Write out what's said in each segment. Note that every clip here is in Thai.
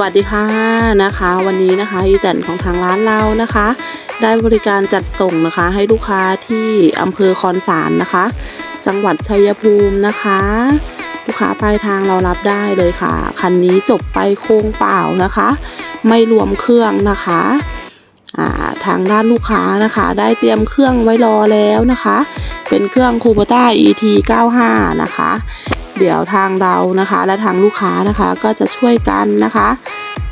วัสดีค่ะนะคะ วันนี้นะคะอีแตนของทางร้านเรานะคะ ได้บริการจัดส่งนะคะ ให้ลูกค้าที่อำเภอคอนสารนะคะ จังหวัดชัยภูมินะคะ ลูกค้าปลายทางเรารับได้เลยค่ะ คันนี้จบไปโค้งเปล่านะคะ ไม่รวมเครื่องนะคะทางด้านลูกค้านะคะ ได้เตรียมเครื่องไว้รอแล้วนะคะ เป็นเครื่องคู b ต้า ET 95 นะคะ เดี๋ยวทางเรานะคะ และทางลูกค้านะคะก็จะช่วยกันนะคะ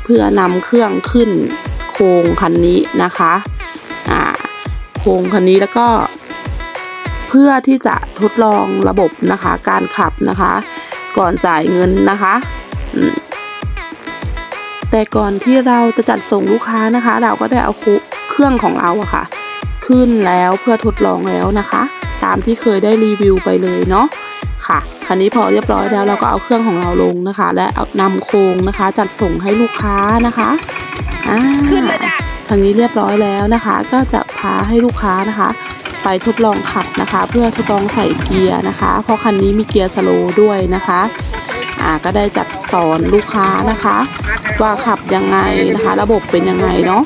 เพื่อนำเครื่องขึ้นโครงคันนี้นะคะอ่าโครงคันนี้แล้วก็เพื่อที่จะทดลองระบบนะคะ การขับนะคะ ก่อนจ่ายเงินนะคะแต่ก่อนที่เราจะจัดส่งลูกค้านะคะ เราก็ได้เอาเครื่องของเราอะค่ะ ขึ้นแล้วเพื่อทดลองแล้วนะคะ ตามที่เคยได้รีวิวไปเลยเนาะ ค่ะคันนี้พอเรียบร้อยแล้วเราก็เอาเครื่องของเราลงนะคะ และเอานำโครงนะคะ จัดส่งให้ลูกค้านะคะอ่าขึ้นเลยจ้ะทางนี้เรียบร้อยแล้วนะคะ ก็จะพาให้ลูกค้านะคะ ไปทดลองขับนะคะ เพื่อทดลองใส่เกียร์นะคะ เพราะคันนี้มีเกียร์สโลว์ด้วยนะคะอ่าก็ได้จัดสอนลูกค้านะคะ ว่าขับยังไงนะคะ ระบบเป็นยังไงเนาะ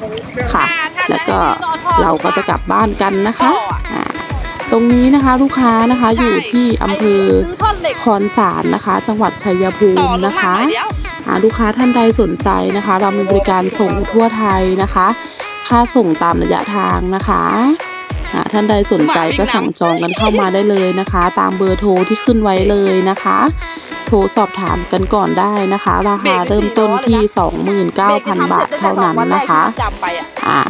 ค่ะ แล้วก็เราก็จะกลับบ้านกันนะคะอ่า ตรงนี้นะคะลูกค้านะคะอยู่ที่อำเภอซื้ท่อนเหล็กคอนสารนะคะ จังหวัดชัยภูต่อมิลงนะมาคะหน่อยเดียวหากลูกค้าท่านใดสนใจนะคะ เรามีบริการส่งทั่วไทยนะคะ ค่าส่งตามระยะทางนะคะอ่าท่านใดสนใจก็สั่งจองกันเข้ามาได้เลยนะคะ ตามเบอร์โทรที่ขึ้นไว้เลยนะคะ โทรสอบถามกันก่อนได้นะคะ ราคาเริ่มต้นที่ 29,000 บาทเท่านั้นนะคะจำไปอะอ่า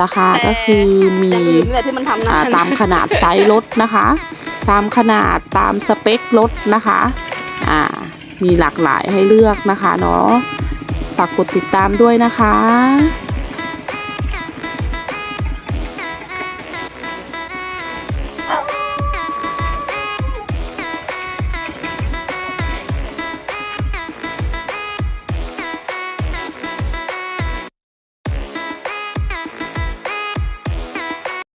ราคาก็คือมีอย่างอื่นเนี่ยที่มันทำอ่านะตามขนาดไซส์รถนะคะ ตามขนาดตามสเปครถนะคะอ่ามีหลากหลายให้เลือกนะคะเนาะฝากกดติดตามด้วยนะคะ